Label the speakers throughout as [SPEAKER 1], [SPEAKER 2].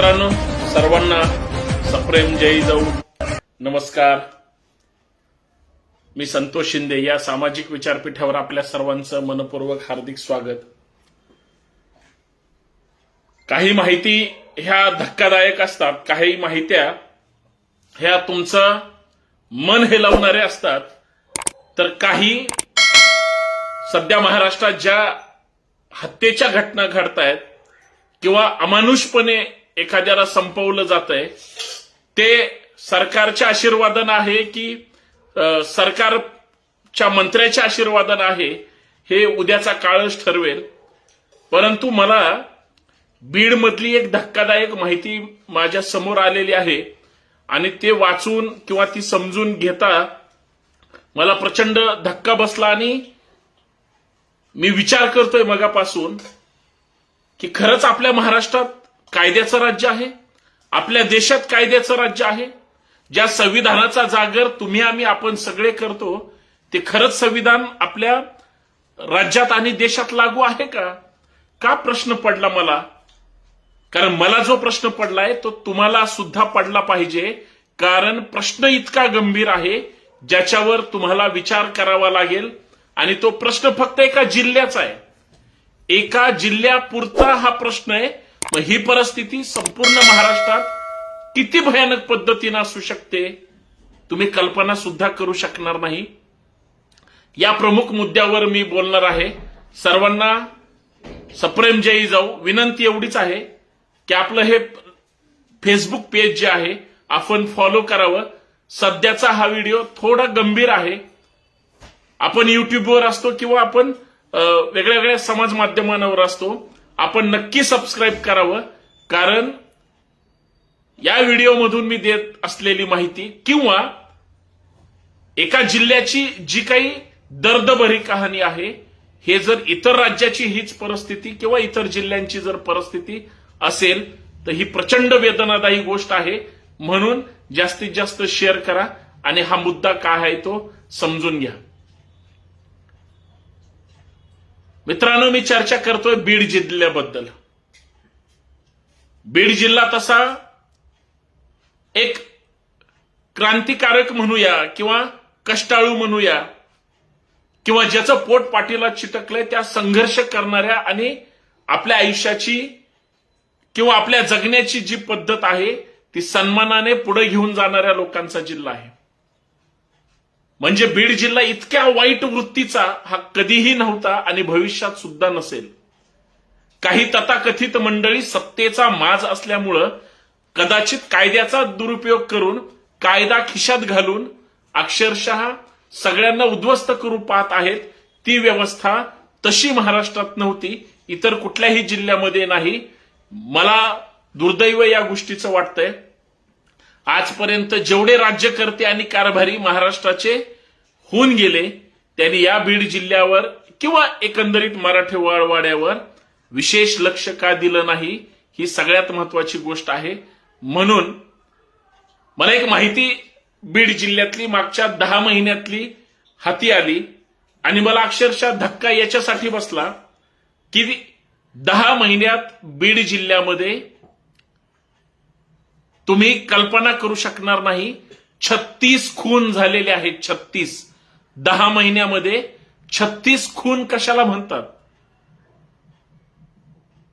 [SPEAKER 1] मित्रांनो सर्वांना सप्रेम जय जाऊ. नमस्कार. मी संतोष शिंदे या सामाजिक विचारपीठावर आपल्या सर्वांचं मनपूर्वक हार्दिक स्वागत. काही माहिती ह्या धक्कादायक असतात काही माहित्या ह्या तुमचं मन हेलवणारे असतात. तर काही सध्या महाराष्ट्रात ज्या हत्येच्या घटना घडतायत किंवा अमानुषपणे एखाद्याला संपवलं जात आहे ते सरकारच्या आशीर्वादन आहे की सरकारच्या मंत्र्याच्या आशीर्वादन आहे हे उद्याचा काळच ठरवेल. परंतु मला बीडमधली एक धक्कादायक माहिती माझ्यासमोर आलेली आहे आणि ते वाचून किंवा ती समजून घेता मला प्रचंड धक्का बसला आणि मी विचार करतोय मगापासून की खरंच आपल्या महाराष्ट्रात कायद्याचं राज्य आहे. आपल्या देशात कायद्याचं राज्य आहे. ज्या संविधानाचा जागर तुम्ही आम्ही आपण सगळे करतो ते खरंच संविधान आपल्या राज्यात आणि देशात लागू आहे का? का प्रश्न पडला मला? कारण मला जो प्रश्न पडलाय तो तुम्हाला सुद्धा पडला पाहिजे. कारण प्रश्न इतका गंभीर आहे ज्याच्यावर तुम्हाला विचार करावा लागेल. आणि तो प्रश्न फक्त एका जिल्ह्याचा आहे. एका जिल्ह्यापुरता हा प्रश्न आहे मग ही परिस्थिती संपूर्ण महाराष्ट्रात किती भयानक पद्धतीनं असू शकते तुम्ही कल्पना सुद्धा करू शकणार नाही. या प्रमुख मुद्द्यावर मी बोलणार आहे. सर्वांना सप्रेम जयी जाऊ. विनंती एवढीच आहे की आपलं हे फेसबुक पेज जे आहे आपण फॉलो करावं. सध्याचा हा व्हिडिओ थोडा गंभीर आहे. आपण युट्यूबवर असतो किंवा आपण वेगळ्या वेगळ्या समाज माध्यमांवर असतो. आपण नक्की सबस्क्राईब करावं. कारण या व्हिडिओमधून मी देत असलेली माहिती किंवा एका जिल्ह्याची जी काही दर्दभरी कहाणी आहे हे जर इतर राज्याची हीच परिस्थिती किंवा इतर जिल्ह्यांची जर परिस्थिती असेल तर ही प्रचंड वेदनादायी गोष्ट आहे. म्हणून जास्तीत जास्त शेअर करा आणि हा मुद्दा काय आहे तो समजून घ्या. मित्रांनो मी चर्चा करतोय बीड जिल्ह्याबद्दल. बीड जिल्हा तसा एक क्रांतिकारक म्हणूया किंवा कष्टाळू म्हणूया किंवा ज्याचं पोट पाठीला चिटकलंय त्या संघर्ष करणाऱ्या आणि आपल्या आयुष्याची किंवा आपल्या जगण्याची जी पद्धत आहे ती सन्मानाने पुढे घेऊन जाणाऱ्या लोकांचा जिल्हा आहे. म्हणजे बीड जिल्हा इतक्या वाईट वृत्तीचा हा कधीही नव्हता आणि भविष्यात सुद्धा नसेल. काही तथाकथित मंडळी सत्तेचा माज असल्यामुळं कदाचित कायद्याचा दुरुपयोग करून कायदा खिशात घालून अक्षरशः सगळ्यांना उद्ध्वस्त करू पाहत आहेत ती व्यवस्था तशी महाराष्ट्रात नव्हती इतर कुठल्याही जिल्ह्यामध्ये नाही. मला दुर्दैव या गोष्टीचं वाटतंय. आजपर्यंत जेवढे राज्यकर्ते आणि कारभारी महाराष्ट्राचे होऊन गेले त्यांनी या बीड जिल्ह्यावर किंवा एकंदरीत मराठवाड्यावर विशेष लक्ष का दिलं नाही ही सगळ्यात महत्वाची गोष्ट आहे. म्हणून मला एक माहिती बीड जिल्ह्यातली मागच्या दहा महिन्यातली हाती आली आणि मला अक्षरशः धक्का याच्यासाठी बसला की दहा महिन्यात बीड जिल्ह्यामध्ये तुम्ही कल्पना करू शकणार नाही. छत्तीस खून झालेले आहेत छत्तीस. दहा महिन्यामध्ये छत्तीस खून कशाला म्हणतात?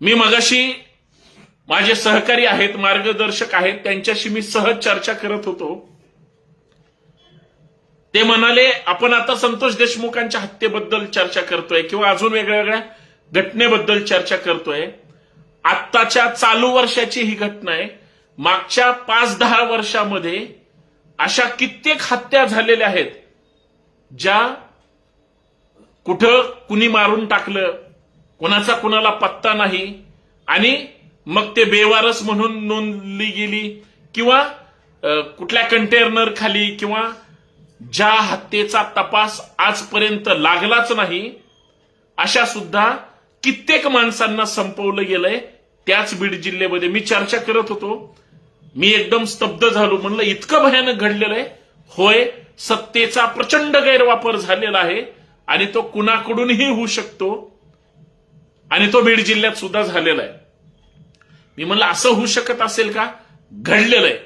[SPEAKER 1] मी मगाशी माझे सहकारी आहेत मार्गदर्शक आहेत त्यांच्याशी मी सहज चर्चा करत होतो. ते म्हणाले आपण आता संतोष देशमुखांच्या हत्येबद्दल चर्चा करतोय किंवा अजून वेगळ्या वेगळ्या घटनेबद्दल चर्चा करतोय. आत्ताच्या चालू वर्षाची ही घटना आहे. मागच्या पाच दहा वर्षामध्ये अशा कित्येक हत्या झालेल्या आहेत ज्या कुठं कुणी मारून टाकलं कोणाचा कुणाला पत्ता नाही आणि मग ते बेवारस म्हणून नोंदली गेली किंवा कुठल्या कंटेनर खाली किंवा ज्या हत्येचा तपास आजपर्यंत लागलाच नाही अशा सुद्धा कित्येक माणसांना संपवलं गेलंय त्याच बीड जिल्ह्यामध्ये. मी चर्चा करत होतो मी एकदम स्तब्ध झालो. म्हणलं इतकं भयानक घडलेलं आहे. होय सत्तेचा प्रचंड गैरवापर झालेला आहे आणि तो कुणाकडूनही होऊ शकतो आणि तो बीड जिल्ह्यात सुद्धा झालेला आहे. मी म्हणलं असं होऊ शकत असेल का? घडलेलं आहे.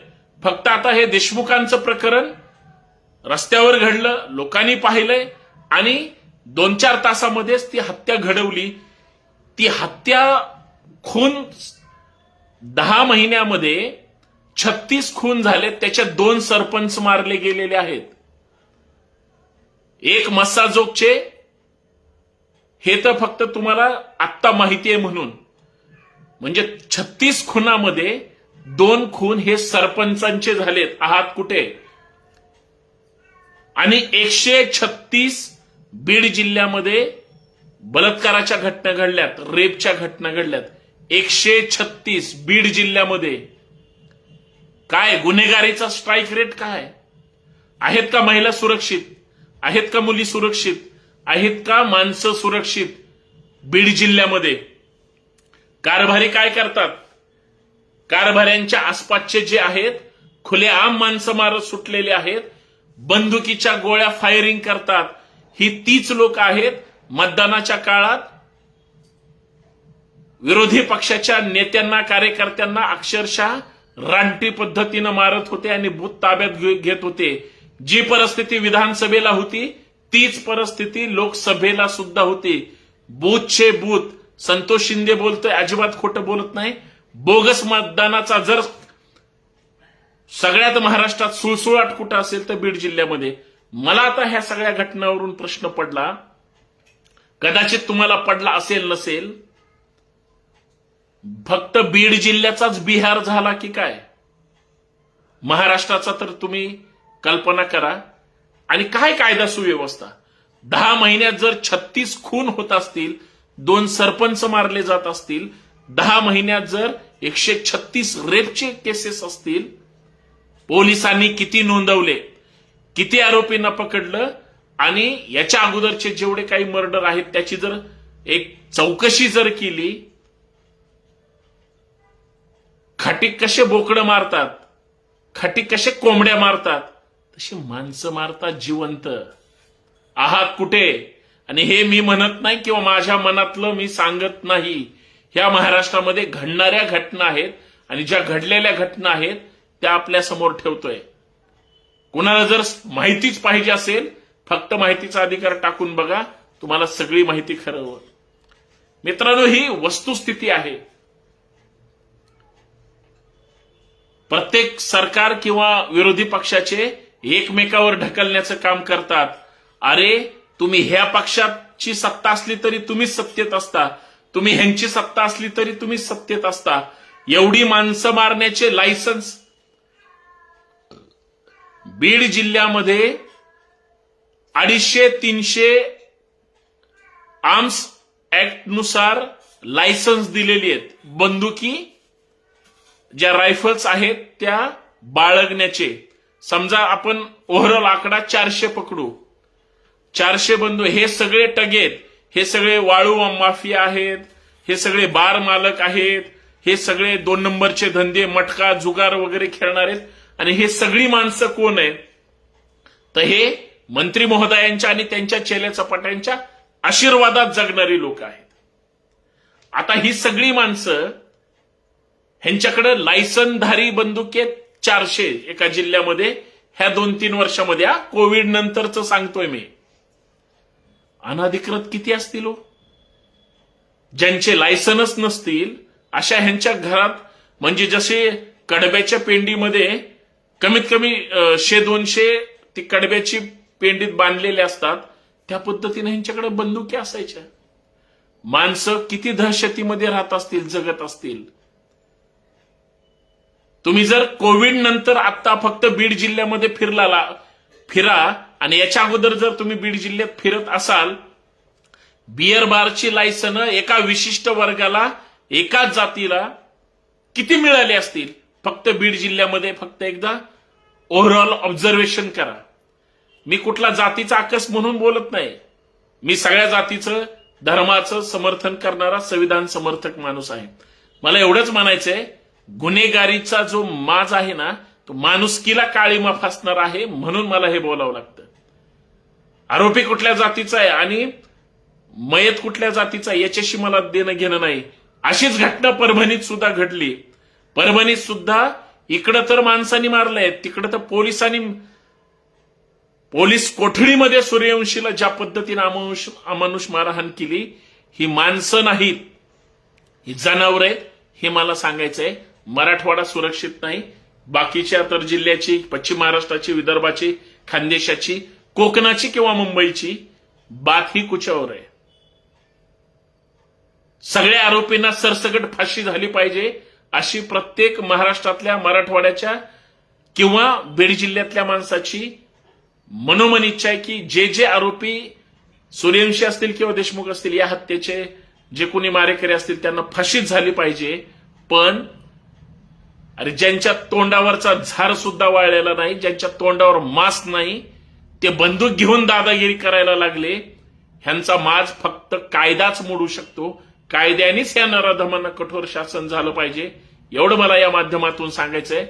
[SPEAKER 1] फक्त आता हे देशमुखांचं प्रकरण रस्त्यावर घडलं लोकांनी पाहिलंय आणि दोन चार तासामध्येच ती हत्या घडवली. ती हत्या खून दहा महिन्यामध्ये छत्तीस खून झाले त्याच्यात दोन सरपंच मारले गेलेले आहेत. एक मस्साजोगचे हे तर फक्त तुम्हाला आत्ता माहिती आहे म्हणून. म्हणजे छत्तीस खुनामध्ये दोन खून हे सरपंचांचे झालेत. आहात कुठे? आणि एकशे छत्तीस बीड जिल्ह्यामध्ये बलात्काराच्या घटना घडल्यात रेपच्या घटना घडल्यात. एकशे छत्तीस बीड जिल्ह्यामध्ये काय गुन्हेगारीचा स्ट्राईक रेट काय? आहेत का महिला सुरक्षित? आहेत का मुली सुरक्षित? आहेत का माणसं सुरक्षित? बीड जिल्ह्यामध्ये. कारभारी काय करतात? कारभाऱ्यांच्या आसपासचे जे आहेत खुलेआम माणसं मारत सुटलेले आहेत बंदुकीच्या गोळ्या फायरिंग करतात. ही तीच लोक आहेत मतदानाच्या काळात विरोधी पक्षाच्या नेत्यांना कार्यकर्त्यांना अक्षरशः रानटी पद्धतीनं मारत होते आणि बूथ ताब्यात घेत होते. जी परिस्थिती विधानसभेला होती तीच परिस्थिती लोकसभेला सुद्धा होती. बूथचे बूथ संतोष शिंदे बोलतोय अजिबात खोटं बोलत नाही. बोगस मतदानाचा जर सगळ्यात महाराष्ट्रात सुळसुळाट कुठं असेल तर बीड जिल्ह्यामध्ये. मला आता ह्या सगळ्या घटनावरून प्रश्न पडला. कदाचित तुम्हाला पडला असेल नसेल. फक्त बीड जिल्ह्याचाच बिहार झाला की काय? महाराष्ट्राचा तर तुम्ही कल्पना करा. आणि काय कायदा सुव्यवस्था? दहा महिन्यात जर छत्तीस खून होत असतील दोन सरपंच मारले जात असतील दहा महिन्यात जर एकशे छत्तीस रेपचे केसेस असतील पोलिसांनी किती नोंदवले किती आरोपींना पकडलं आणि याच्या अगोदरचे जेवढे काही मर्डर आहेत त्याची जर एक चौकशी जर केली खाटी कसे बोकडं मारतात? खाटी कसे कोंबड्या मारतात? तशी माणसं मारतात जिवंत. आहात कुठे? आणि हे मी म्हणत नाही किंवा माझ्या मनातलं मी सांगत नाही. ह्या महाराष्ट्रामध्ये घडणाऱ्या घटना आहेत आणि ज्या घडलेल्या घटना आहेत त्या आपल्यासमोर ठेवतोय. कुणाला जर माहितीच पाहिजे असेल फक्त माहितीचा अधिकार टाकून बघा. तुम्हाला सगळी माहिती खरं मित्रांनो ही वस्तुस्थिती आहे. प्रत्येक सरकार किंवा विरोधी पक्षाचे एकमेकावर ढकलण्याचं काम करतात. अरे तुम्ही ह्या पक्षाची सत्ता असली तरी तुम्हीच सत्तेत असता. तुम्ही ह्यांची सत्ता असली तरी तुम्ही सत्तेत असता. एवढी माणसं मारण्याचे लायसन्स बीड जिल्ह्यामध्ये अडीचशे तीनशे आर्म्स ऍक्टनुसार लायसन्स दिलेली आहेत. बंदुकी ज्या रायफल्स आहेत त्या बाळगण्याचे. समजा आपण ओव्हरऑल आकडा चारशे पकडू. चारशे बंधू हे सगळे टगेत हे सगळे वाळू माफिया आहेत हे सगळे बार मालक आहेत हे सगळे दोन नंबरचे धंदे मटका जुगार वगैरे खेळणार आहेत. आणि हे सगळी माणसं कोण आहेत? तर हे मंत्री महोदयांच्या आणि त्यांच्या चेल्या चपाट्यांच्या आशीर्वादात जगणारी लोक आहेत. आता ही सगळी माणसं ह्यांच्याकडे लायसनधारी बंदुके चारशे एका जिल्ह्यामध्ये. ह्या दोन तीन वर्षामध्ये हा कोविड नंतरच सांगतोय मी. अनाधिकृत किती असतील हो? ज्यांचे लायसनच नसतील अशा ह्यांच्या घरात म्हणजे जसे कडब्याच्या पेंडीमध्ये कमीत कमी शे दोनशे ती कडब्याची पेंडीत बांधलेले असतात त्या पद्धतीने ह्यांच्याकडे बंदुकी असायच्या. माणसं किती दहशतीमध्ये राहत असतील जगत असतील. तुम्ही जर कोविड नंतर आता फक्त बीड जिल्ह्यामध्ये फिरला फिरा आणि याच्या अगोदर जर तुम्ही बीड जिल्ह्यात फिरत असाल बियर बारची लायसन एका विशिष्ट वर्गाला एकाच जातीला किती मिळाले असतील? फक्त बीड जिल्ह्यामध्ये फक्त एकदा? ओव्हरऑल ऑब्झर्वेशन करा. मी कुठला जातीचा आकस म्हणून बोलत नाही. मी सगळ्या जातीचं धर्माचं समर्थन करणारा संविधान समर्थक माणूस आहे. मला एवढंच म्हणायचंय गुन्हेगारीचा जो माज आहे ना तो माणुसकीला काळीमा फासणार आहे म्हणून मला हे बोलावं लागतं. आरोपी कुठल्या जातीचा आहे आणि मयत कुठल्या जातीचा याच्याशी मला देणं घेणं नाही. अशीच घटना परभणीत सुद्धा घडली. परभणीत सुद्धा इकडं तर माणसांनी मारलंय तिकडं तर पोलिसांनी पोलीस कोठडीमध्ये सूर्यवंशीला ज्या पद्धतीने अमानुष अमानुष मारहाण केली ही माणसं नाहीत. ही जनावर आहेत हे मला सांगायचंय. मराठवाडा सुरक्षित नाही. बाकीच्या तर जिल्ह्याची पश्चिम महाराष्ट्राची विदर्भाची खानदेशाची कोकणाची किंवा मुंबईची बात ही कुचावर आहे. सगळ्या आरोपींना सरसकट फाशी झाली पाहिजे अशी प्रत्येक महाराष्ट्रातल्या मराठवाड्याच्या किंवा बीड जिल्ह्यातल्या माणसाची मनोमन इच्छा आहे की जे जे आरोपी सूर्यवंशी असतील किंवा देशमुख असतील या हत्येचे जे कोणी मारेकरी असतील त्यांना फाशीच झाली पाहिजे. पण अरे ज्यांच्या तोंडावरचा झार सुद्धा वाळलेला नाही ज्यांच्या तोंडावर मास्क नाही ते बंदूक घेऊन दादागिरी करायला लागले. ह्यांचा माज फक्त कायदाच मोडू शकतो. कायद्यानेच या नराधमांना कठोर शासन झालं पाहिजे. एवढं मला या माध्यमातून सांगायचंय.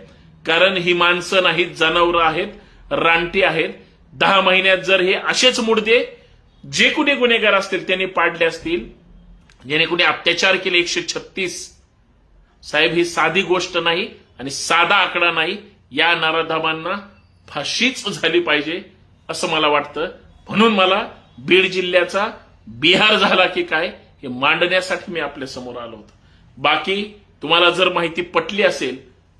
[SPEAKER 1] कारण ही माणसं नाहीत जनावरं आहेत रानटी आहेत. दहा महिन्यात जर हे असेच मुडदे जे कुणी गुन्हेगार असतील त्यांनी पाडले असतील ज्याने कुणी अत्याचार केले एकशे छत्तीस साहेब ही साधी गोष्ट नाही आणि साधा आकडा नाही. या नराधमांना फाशीच झाली पाहिजे असं मला वाटतं. म्हणून मला बीड जिल्ह्याचा बिहार झाला की काय हे मांडण्यासाठी मी आपल्यासमोर आलो होतो. बाकी तुम्हाला जर माहिती पटली असेल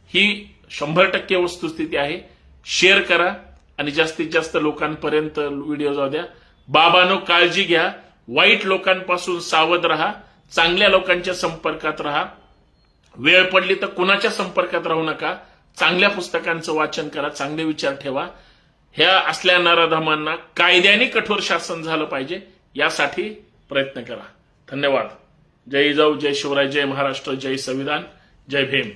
[SPEAKER 1] ही शंभर टक्के वस्तुस्थिती आहे. शेअर करा आणि जास्तीत जास्त लोकांपर्यंत व्हिडिओ जाऊ द्या. बाबानो काळजी घ्या. वाईट लोकांपासून सावध राहा. चांगल्या लोकांच्या संपर्कात राहा. वेळ पडली तर कुणाच्या संपर्कात राहू नका. चांगल्या पुस्तकांचं वाचन करा चांगले विचार ठेवा. ह्या असल्या नराधमांना कायद्याने कठोर शासन झालं पाहिजे यासाठी प्रयत्न करा. धन्यवाद. जय जाऊ जय शिवराय जय महाराष्ट्र जय संविधान जय भीम.